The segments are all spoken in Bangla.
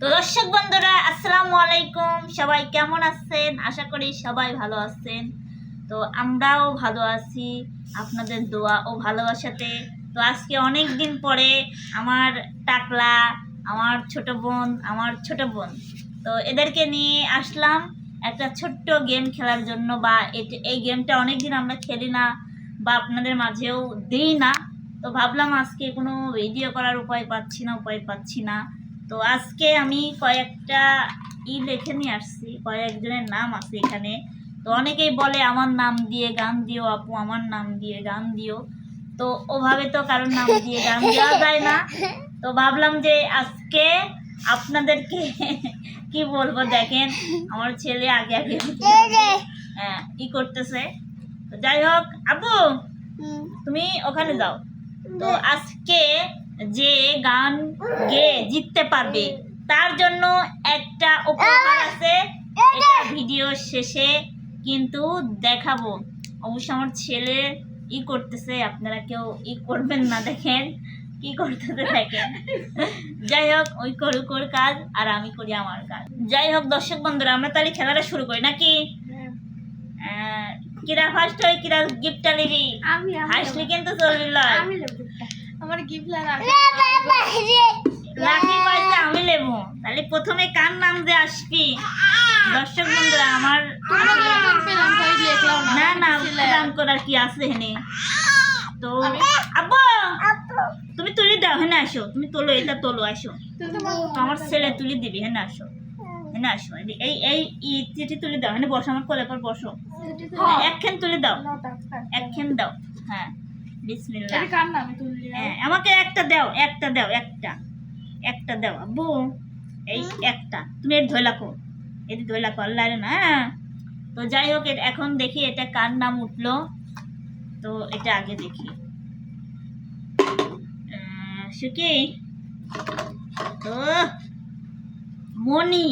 তো দর্শক বন্ধুরা, আসসালামু আলাইকুম। সবাই কেমন আছেন? আশা করি সবাই ভালো আছেন। তো আমরাও ভালো আছি, আপনাদের দোয়া ও ভালোবাসাতে। তো আজকে অনেক দিন পরে আমার টাকলা, আমার ছোট বোন, আমার ছোট বোন। তো এদেরকে নিয়ে আসলাম একটা ছোট্ট গেম খেলার জন্য বা এই গেমটা অনেক দিন আমরা খেলি না বা আপনাদের মাঝেও দিই না। তো ভাবলাম আজকে কোনো ভিডিও করার উপায় পাচ্ছি না, উপায় পাচ্ছি না। তো আজকে আমি কয়েকটা ই লিখে নিয়ে আসছি কয়েকজনের নাম আছে এখানে। তো অনেকেই বলে আমার নাম দিয়ে গান দিও আপু আমার নাম দিয়ে গান দিও। তো ওভাবে তো কারোর নাম দিয়ে গান দেওয়া যায় না। তো ভাবলাম যে আজকে আপনাদেরকে কি বলব দেখেন আমার ছেলে আগে আগে হ্যাঁ, ই করতেছে। যাই হোক আপু তুমি ওখানে যাও। তো আজকে যে গান গেয়ে জিততে পারবে। তার জন্য একটা উপহার আছে। এটা ভিডিও শেষে কিন্তু দেখাবো। অবশ্য আমার ছেলে ই করতেছে আপনারা কেউ ই করবেন না দেখেন। কি করতেছে দেখেন। যাই হোক ওই করুক ওর কাজ আর আমি করি আমার কাজ। যাই হোক দর্শক বন্ধুরা আমরা তাহলে খেলাটা শুরু করি নাকি? আহ, কিরা ফার্স্ট হয় কিরা গিফটটা নিবি? আমি হাসলি কিন্তু চলবি লয়। আমি আমার গিফট আমি তাহলে প্রথমে কার নাম যে আসবি? দর্শক বন্ধুরা আমার দিয়ে না না গান করার কি আছে হেনে তো আব্বু। তুমি তুলি দাও হেনে আসো। তুমি তোলো এটা তোলো আসো। আমার ছেলে তুলি দিবি হেনে আসো। হেনে আসো এই- এই চিঠি তুলি দাও। হেনে বসো আমার কোলে পর বসো। হ্যাঁ, একখান তুলি দাও। একখান দাও হ্যাঁ। বিসমিল্লাহ। এটা কার নামে? তুললি হ্যাঁ আমাকে একটা দাও একটা দাও একটা একটা দাও। আব্বু এই একটা। তুমি এর ধরে রাখো এটি রাখো আল্লাহ না হ্যাঁ। তো যাই হোক এখন দেখি এটা কার নাম উঠল। তো এটা আগে দেখি। সুকি। তো মনি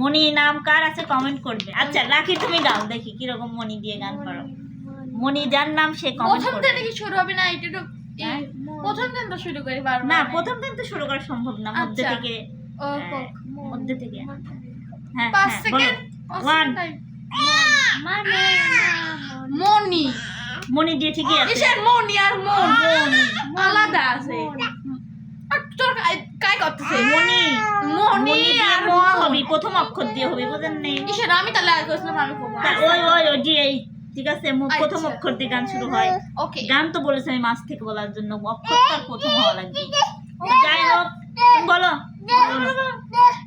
মনি নাম কার আছে? কমেন্ট করবে। আচ্ছা লাকি তুমি গাও দেখি কীরকম মনি দিয়ে গান করো। মনি যার নাম সে কমেন্ট প্রথম করবে। থেকে কি শুরু হবে না এটা তো হ্যাঁ? প্রথম দিন তো শুরু করি বারবার। না প্রথম দিন তো শুরু করা সম্ভব না মধ্যে আচ্ছা। থেকে। হ্যাঁ, কক। মধ্যে থেকে। হ্যাঁ পাঁচ হ্যাঁ, সেকেন্ড বলো। One. মানে মনি মনি দিয়ে ঠিকই আছে। কিসের মনি আর মন। আলাদা আছে। আর তোর কাই- করতেছে? মনি মনি আর মন। হবে প্রথম অক্ষর দিয়ে হবে বুঝেন নেই? কিসের আমি তাহলে আগে কইছিলাম আমি ওই ওই ওই যে ঠিক আছে মু- প্রথম আচ্ছা। অক্ষর দিয়ে গান শুরু হয়। ওকে। গান তো বলেছে আমি মাছ থেকে বলার জন্য অক্ষরটা প্রথম হওয়া লাগবে। যাই হোক বলো।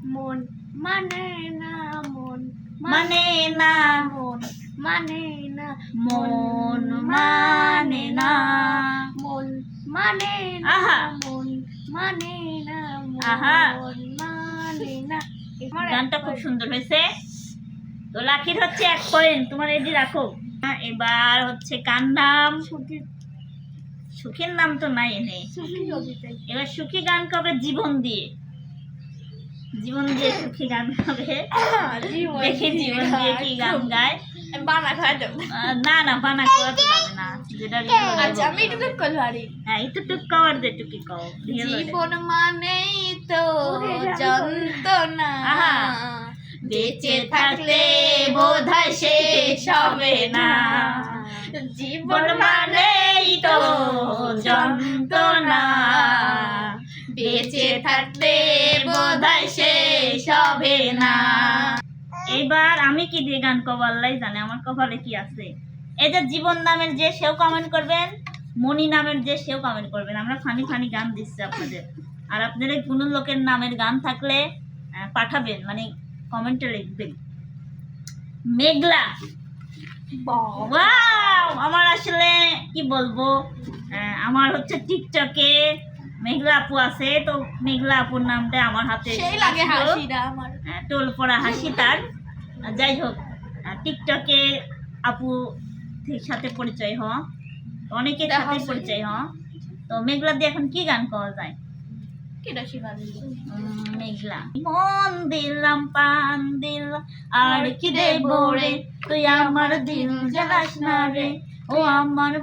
মন মানে না মন মানে না। মন মানে না মন মানে না। মন মানে না আহা। মন মানে না আহা। মন মানে না। গানটা খুব সুন্দর হয়েছে। তো লাখির হচ্ছে এক পয়েন্ট তোমার এটি রাখো। এবার হচ্ছে কার নাম? সুখের নাম তো নাই এনে। এবার সুখী গান কবে? জীবন দিয়ে। জীবন দিয়ে সুখী গান কবে? দেখি জীবন দিয়ে কি গান গায়। বানা দেব না না বানা করা তো যাবে না। যেটা আচ্ছা আমি একটু হ্যাঁ একটু টুক কভার দে টুকি কও। জীবন মানেই তো যন্ত্রণা। বেঁচে থাকলে বোধহয় শেষ হবে না। জীবন মানেই তো যন্ত্রণা। বেঁচে থাকতে বোধহয় শেষ হবে না। এবার আমি কি দিয়ে গান কব আল্লাহ জানে, আমার কপালে কি আছে। এই যে জীবন নামের যে, সেও কমেন্ট করবেন। মনি নামের যে, সেও কমেন্ট করবেন। আমরা ফানি ফানি গান দিচ্ছি আপনাদের। আর আপনাদের কোনো লোকের নামের গান থাকলে পাঠাবেন। মানে কমেন্টে লিখবেন। মেঘলা। আমার আসলে কি বলব? আমার হচ্ছে টিকটকে মেঘলা আপু আছে তো মেঘলা আপুর নামটা আমার হাতে লাগে আহ, টোল পড়া হাসি তার। যাই হোক টিকটকে আপু ঠিক সাথে পরিচয় হওয়া অনেকের সাথে পরিচয় হওয়া তো মেঘলা দিয়ে এখন কি গান করা যায়? মেঘলা। মন দিলাম পান দেব না রে আমার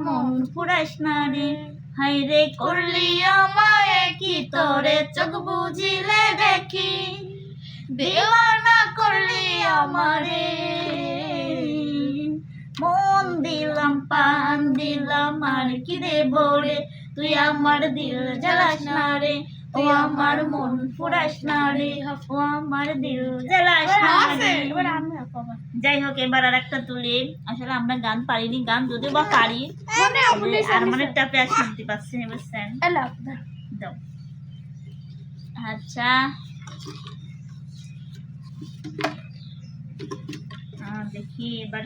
রে। করলি আমায় কি তোরে? চোখ বুঝিলে দেখি দেওয়ানা করলি আমারে। মন দিলাম পান দিলাম, আর কি রে? তুই আমার দিল জ্বালাস না রে। ও আমার মন ফুরাস না রে ও আমার দিল জ্বালাস না রে। যাই হোক এবার আর একটা তুলি। আসলে আমরা গান পারিনি গান যদিও বা পারি। আর মানে টাপে আর শুনতে পাচ্ছি বুঝছেন? দাও। আচ্ছা। আহ, দেখি এবার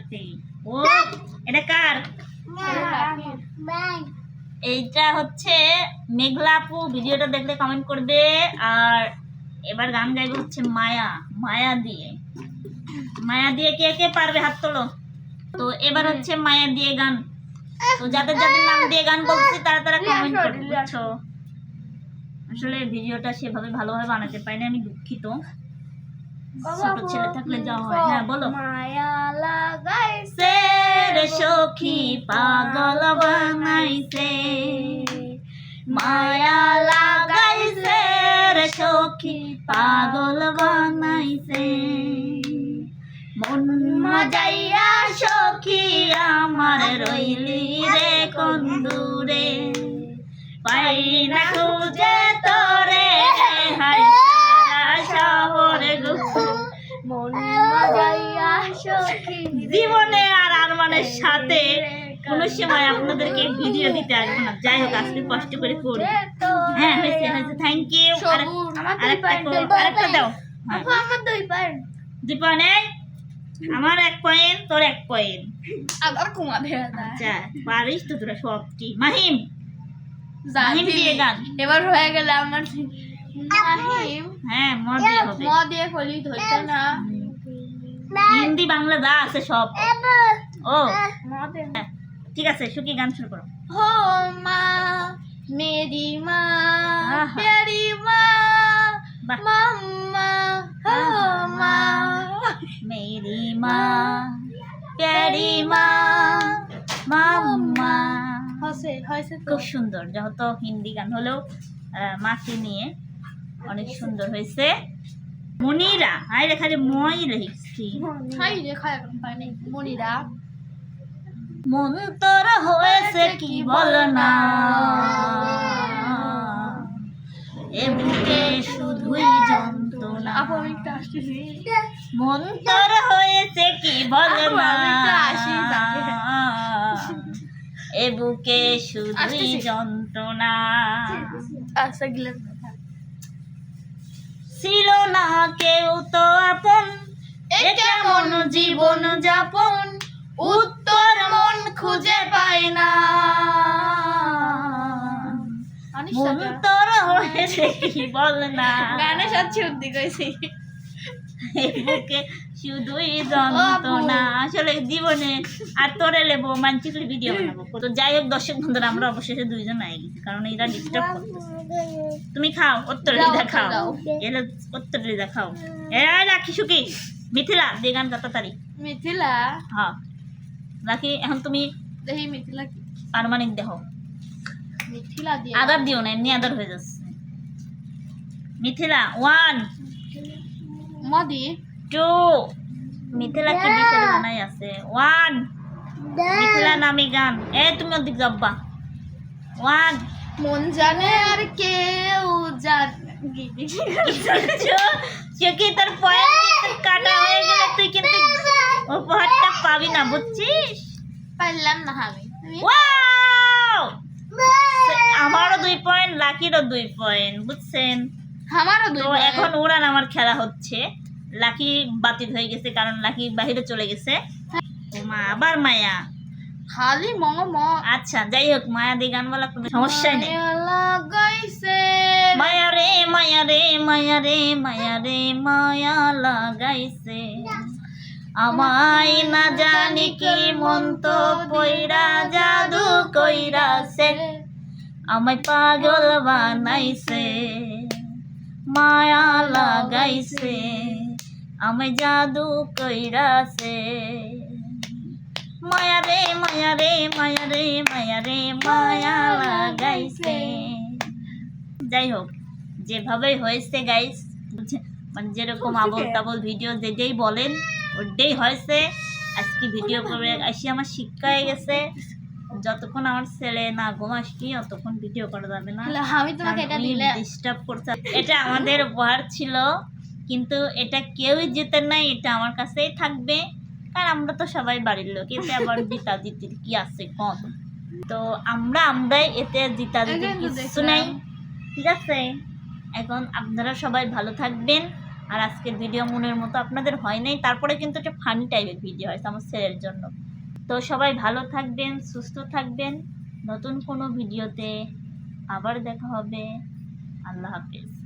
ও এটা কার? এইটা হচ্ছে মেঘলা আপু, ভিডিওটা দেখলে কমেন্ট করবে। আর এবার গান গাইবে হচ্ছে মায়া মায়া দিয়ে। মায়া দিয়ে কে কে পারবে হাত তোলো? তো এবার হচ্ছে মায়া দিয়ে গান। তো যাদের যাদের নাম দিয়ে গান বলছি, তারা তারা কমেন্ট করবে, বুঝছ? আসলে ভিডিওটা সেভাবে ভালোভাবে বানাতে পারিনি, আমি দুঃখিত। ছোট ছেলে থাকলে যা হয়। হ্যাঁ বলো। মায়া লাগাইছে। সে রে সখী পাগল বানাইছে। মায়া লাগাইছে রে সখী পাগল বানাইছে। মন মজাইয়া সখী আমার রইলি রে কোন পাই না খুঁজে তোরে হাই শহর গো। মন মাজাইয়া সখী জীবনে সাথে কোনো সময় আপনাদেরকে ভিডিও দিতে আসব না। যাই হোক আজকে কষ্ট করে করি। হ্যাঁ হয়েছে হয়েছে। থ্যাংক ইউ আরেকটা দাও। হ্যাঁ। আমার দুই পয়েন্ট আমার এক পয়েন্ট তোর এক পয়েন্ট। আবার কুমা দেয়া যায় আচ্ছা পারিস তো তোরা সবটি মাহিম মাহিম। দিয়ে গান। এবার হয়ে গেলে আমার মাহিম। হ্যাঁ মজা হবে। ম দিয়ে খলি ধরতে না। হিন্দি বাংলা যা আছে সব। ও। হ্যাঁ, ঠিক আছে সুখী গান শুরু করো। হো মা মেরি মা প্যারি মা মাম্মা হো মা। মেরি মা প্যারি মা মাম্মা। খুব সুন্দর যত হিন্দি গান হলেও মাকে নিয়ে অনেক সুন্দর হয়েছে। মনিরা আয় রেখা রে মই লিখছি হাই মনিরা। মন তোর হয়েছে কি বল না? এ বুকে শুধুই যন্ত্রণা। আপু আমি একটু আসতেছি। মন তোর হয়েছে কি বল না। এ বুকে শুধুই যন্ত্রণা। আচ্ছা ছিল না কেউ তো আপন। এ কেমন জীবন যাপন? উত্তর মন খুঁজে পাই না। মন তোর হয়েছে কি বল না। গানে সাথে উদ্দি কইছি। বুকে শুধুই যন্ত্রণা। আসলে জীবনে আর তোরে লেবো মানচিকলি ভিডিও বানাবো। তো যাই হোক দর্শক বন্ধুরা আমরা অবশেষে দুইজন আই গেছি কারণ এরা ডিস্টার্ব করতেছে। তুমি খাও উত্তর লিদা খাও। এলে উত্তর লিদা খাও। এ রাখি সুকি মিথিলা দিয়ে গান তাড়াতাড়ি মিথিলা? হ্যাঁ। রাখি এখন তুমি দেখি মিথিলা কি? আনুমানিক দেখো মিথিলা দিয়ে আদার দিও না এমনি আদার হয়ে যাচ্ছে। মিথিলা ওয়ান মদি। টু মিথিলা কি দিছে জানাই আছে? ওয়ান মিথিলা নামি গান। এ তুমি ওদিক যাব্বা ওয়ান মন জানে আর কেউ জানে চকি তোর পয়েন্ট কাটা হয়ে গেলে তুই কিন্তু পাবি না বুঝছিস? পারলাম না আমি। ওয়াও আমারও দুই পয়েন্ট লাকিরও দুই পয়েন্ট বুঝছেন? আমারও দুই তো এখন উড়ান আমার খেলা হচ্ছে। লাকি বাতিল হয়ে গেছে কারণ লাকি বাহিরে চলে গেছে। মা আবার মায়া। খালি ম ম। আচ্ছা যাই হোক মায়া দিয়ে গান বলা কোনো সমস্যা নেই। লাগাইছে। মায়া রে মায়া রে মায়া রে মায়া রে মায়া লাগাইছে। আমায় না জানি কি মন্ত তো পইরা জাদু কইরাছে। আমায় পাগল বানাইছে মায়া লাগাইছে আমায় জাদু কইরাছে। মায়া রে মায়া রে মায়া রে মায়া রে মায়া লাগাইছে। যাই হোক যেভাবে হয়েছে গাইস মানে যেরকম আবল তাবল ভিডিও যেটাই বলেন ওটাই হয়েছে। আজকে ভিডিও করে আসি আমার শিক্ষা হয়ে গেছে। যতক্ষণ আমার ছেলে না ঘুম ঘুমাসি অতক্ষণ ভিডিও করা যাবে না। আমি তোমাকে এটা দিলে ডিস্টার্ব করছে। এটা আমাদের উপহার ছিল কিন্তু এটা কেউই জিতে নাই এটা আমার কাছেই থাকবে। কারণ আমরা তো সবাই বাড়ির লোক এতে আবার জিতা জিতির কি আছে কম? তো আমরা আমরাই এতে জিতা জিতির কিছু নাই। ঠিক আছে? এখন আপনারা সবাই ভালো থাকবেন। আর আজকের ভিডিও মনের মতো আপনাদের হয় নাই। তারপরে কিন্তু একটা ফানি টাইপের ভিডিও হয়, আমার ছেলের জন্য। তো সবাই ভালো থাকবেন, সুস্থ থাকবেন। নতুন কোনো ভিডিওতে আবার দেখা হবে। আল্লাহ হাফিজ।